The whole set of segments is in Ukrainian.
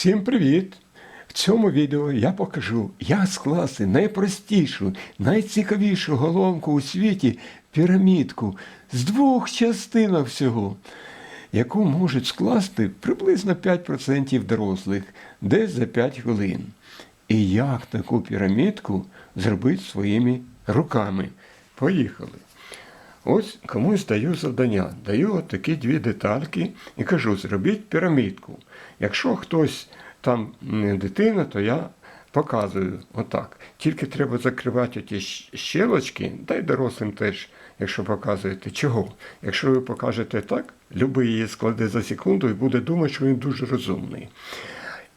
Всім привіт! В цьому відео я покажу, як скласти найпростішу, найцікавішу головку у світі пірамідку з двох частинок всього, яку можуть скласти приблизно 5% дорослих, десь за 5 хвилин. І як таку пірамідку зробити своїми руками. Поїхали! Ось комусь даю завдання, даю от такі дві детальки і кажу, зробіть пірамідку. Якщо хтось там не дитина, то я показую отак. Тільки треба закривати ті щелочки, та й дорослим теж, якщо показуєте. Чого? Якщо ви покажете так, любий її складе за секунду і буде думати, що він дуже розумний.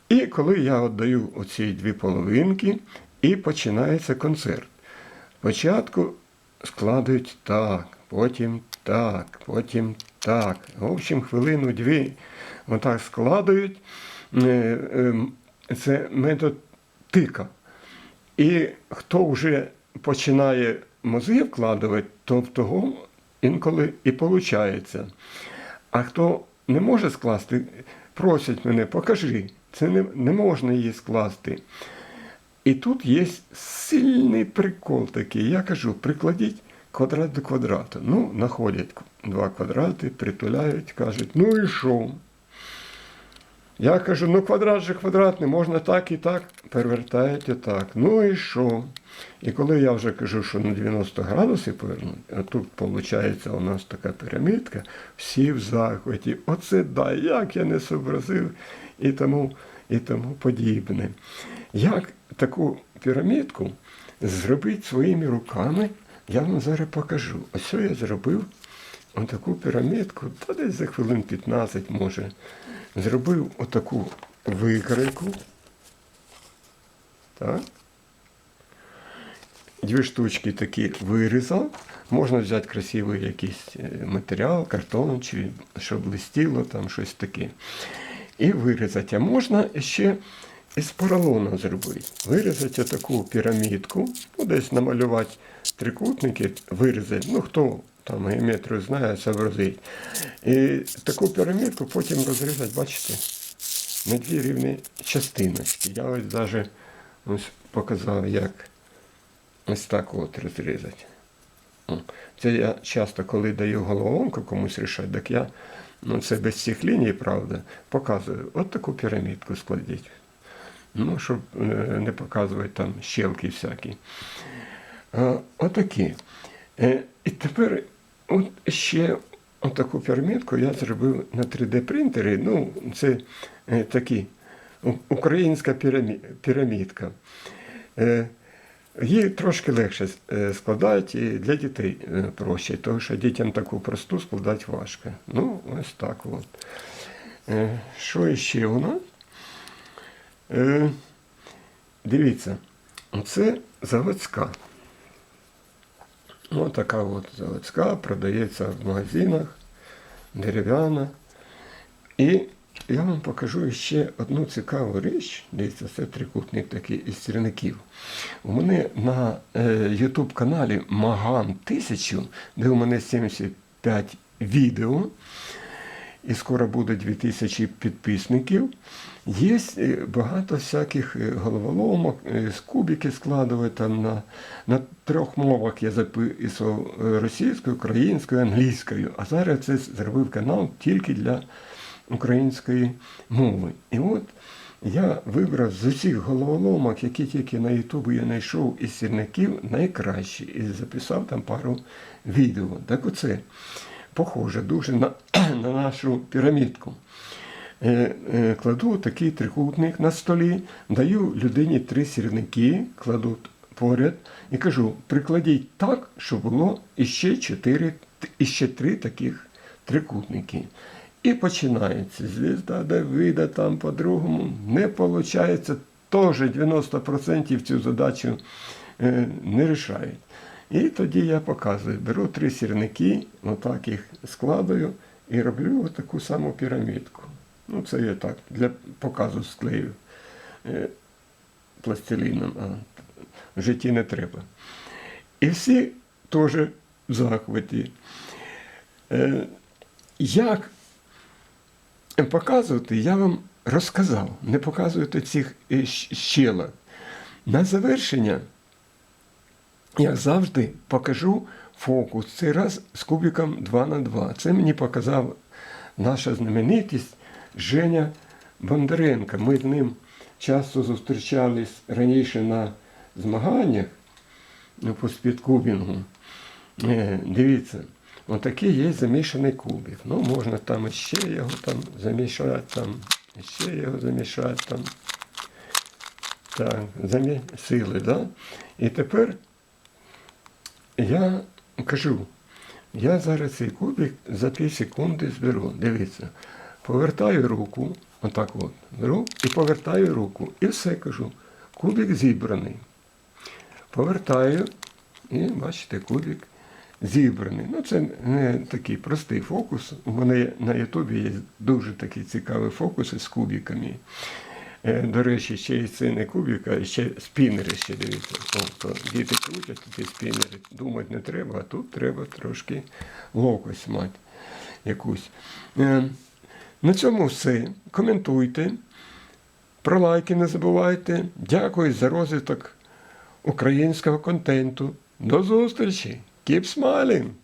І коли я віддаю оці дві половинки, і починається концерт. Спочатку складають так, потім так, потім так. В общем, хвилину-дві отак складають. Е, ем, Це метод тика. І хто вже починає мози вкладувати, то в того інколи і виходить. А хто не може скласти, просять мене, покажи, це не, не можна її скласти. І тут є сильний прикол такий. Я кажу, прикладіть квадрат до квадрату. Ну, знаходять два квадрати, притуляють, кажуть, ну і що? Я кажу, ну квадрат же квадратний, можна так і так. Перевертають отак. Ну і що? І коли я вже кажу, що на 90 градусів повернуть, а тут виходить у нас така пірамідка, всі в захваті. Оце да, як я не зобразив і тому, і тому подібне. Як таку пірамідку зробити своїми руками, я вам зараз покажу. Ось я зробив отаку пірамідку, та десь за хвилин 15 може. Зробив отаку викройку. Так. Дві штучки такі вирізав. Можна взяти красивий якийсь е, матеріал, картон, чи щоб блистіло, там щось таке. І вирізати. А можна ще із поролону зробити. Вирізати отаку пірамідку, ну, десь намалювати трикутники, вирізати. Ну, хто там геометрію знає, зобразить. І таку пірамідку потім розрізати, бачите, на дві рівні частиночки. Я ось навіть ось показав, як ось так от розрізати. Це я часто, коли даю головоломку комусь рішати, так я, ну це без цих ліній, правда, показую. От таку пірамідку складіть. Ну, щоб е, не показувати там щелки всякі. Е, Отакі. Е, І тепер от ще таку пірамідку я зробив на 3D-принтері. Ну, це такі українська пірамідка. Її трошки легше е, складати і для дітей е, проще, тому що дітям таку просту складати важко. Ну, ось так от. Е, Що ще у нас? Дивіться, це заводська. Ось така от заводська, продається в магазинах, дерев'яна. І я вам покажу ще одну цікаву річ. Дивіться, це трикутник такий із сірників. У мене на е, YouTube каналі Маган 1000, де у мене 75 відео, і скоро буде 2000 підписників. Є е, багато всяких е, головоломок, е, з кубики складувати там на, на трьох мовах я записував е, російською, українською, англійською. А зараз це зробив канал тільки для української мови. І от я вибрав з усіх головоломок, які тільки на Ютубі я знайшов із сірників, найкращі. І записав там пару відео. Так оце похоже дуже на, на нашу пірамідку. Е, е, Кладу такий трикутник на столі, даю людині три сірники, кладу поряд і кажу, прикладіть так, щоб було іще чотири, іще три таких трикутники. І починається. Звізда Давида там по-другому не виходить. Теж 90% цю задачу е, не рішають. І тоді я показую, беру три сірники, отак їх складаю і роблю таку саму пірамідку. Ну, це я так, для показу склею е, пластиліном, а в житті не треба. І всі теж в захваті. Е, як показувати, я вам розказав, не показуйте цих е, щелок. На завершення, як завжди, покажу фокус. Цей раз з кубиком 2 на 2. Це мені показав наша знаменитість Женя Бондаренко. Ми з ним часто зустрічались раніше на змаганнях ну, по спідкубінгу. Е, Дивіться, отакий є замішаний кубик. Ну, можна там ще його там замішати, там, ще його замішати там. Так, замісили, да? І тепер я кажу, я зараз цей кубик за 5 секунди зберу. Дивіться, повертаю руку, отак от, беру і повертаю руку. І все кажу. Кубик зібраний. Повертаю, і бачите, кубик зібраний. Ну, це не такий простий фокус. У мене на Ютубі є дуже такі цікаві фокуси з кубиками. Е, До речі, ще й це не кубик, а ще спінери ще дивіться. О, то діти крутять ті спінери. Думати не треба, а тут треба трошки локость мати якусь. Е, На цьому все. Коментуйте. Про лайки не забувайте. Дякую за розвиток українського контенту. До зустрічі! Gib's mal hin.